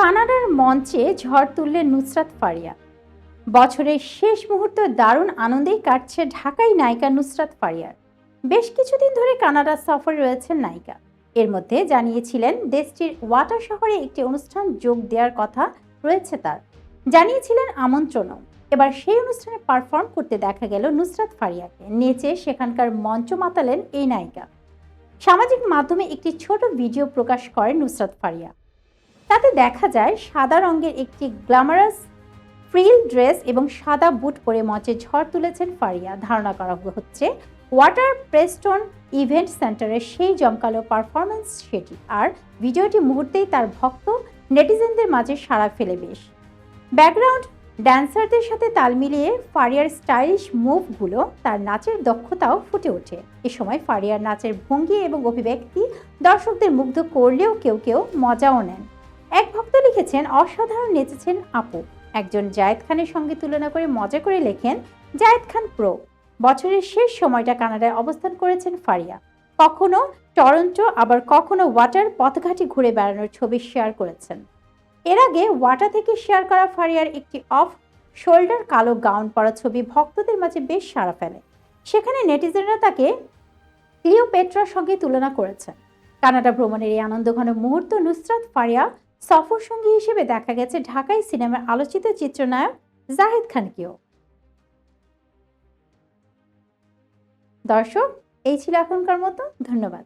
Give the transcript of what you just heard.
কানাডার মঞ্চে ঝড় তুললেন নুসরাত ফারিয়া। বছরের শেষ মুহূর্ত দারুণ আনন্দেই কাটছে ঢাকাই নায়িকা নুসরাত ফারিয়ার। বেশ কিছুদিন ধরে কানাডা সফরে রয়েছেন নায়িকা। এর মধ্যে জানিয়েছিলেন, দেশটির ওয়াটার শহরে একটি অনুষ্ঠান যোগ দেওয়ার কথা রয়েছে তার। জানিয়েছিলেন আমন্ত্রণও। এবার সেই অনুষ্ঠানে পারফর্ম করতে দেখা গেল নুসরাত ফারিয়াকে। নেচে সেখানকার মঞ্চ মাতালেন এই নায়িকা। সামাজিক মাধ্যমে একটি ছোট ভিডিও প্রকাশ করেন নুসরাত ফারিয়া। তাতে দেখা যায় সাদা রঙের একটি গ্ল্যামারাস ফ্রিল ড্রেস এবং সাদা বুট পরে মঞ্চে ঝড় তুলেছেন ফারিয়া। ধারণা করা হচ্ছে, ওয়াটার প্রেস্টন ইভেন্ট সেন্টারের সেই জমকালো পারফরমেন্স সেটি, আর ভিডিওটি মুহূর্তেই তার ভক্ত নেটিজেনদের মাঝে সাড়া ফেলে বেশ। ব্যাকগ্রাউন্ড ড্যান্সারদের সাথে তাল মিলিয়ে ফারিয়ার স্টাইলিশ মুভগুলো তার নাচের দক্ষতাও ফুটে ওঠে। এ সময় ফারিয়ার নাচের ভঙ্গি এবং অভিব্যক্তি দর্শকদের মুগ্ধ করলেও কেউ কেউ মজাও নেন। এক ভক্ত লিখেছেন, অসাধারণ নেচেছেন আপু। একজন জায়েদ খানের সঙ্গে তুলনা করে মজা করে লেখেন, জায়েদ খান প্রো। বছরের শেষ সময়টা কানাডায় অবস্থান করেছেন ফারিয়া। কখনো টরন্টো, আবার কখনো ওয়াটার পথঘাটি ঘুরে বেড়ানোর ছবি শেয়ার করেছেন। এর আগে ওয়াটা থেকে শেয়ার করা ফারিয়ার একটি অফ শোল্ডার কালো গাউন পরা ছবি ভক্তদের মাঝে বেশ সাড়া ফেলে। সেখানে নেটিজেনরা তাকে ক্লিওপেট্রার সঙ্গে তুলনা করেছেন। কানাডা ভ্রমণের এই আনন্দঘন মুহূর্ত নুসরাত ফারিয়া সফর সঙ্গী হিসেবে দেখা গেছে ঢাকাই সিনেমার আলোচিত চিত্রনায়ক জাহিদ খানকেও। দর্শক, এই ছিল এখনকার মতো। ধন্যবাদ।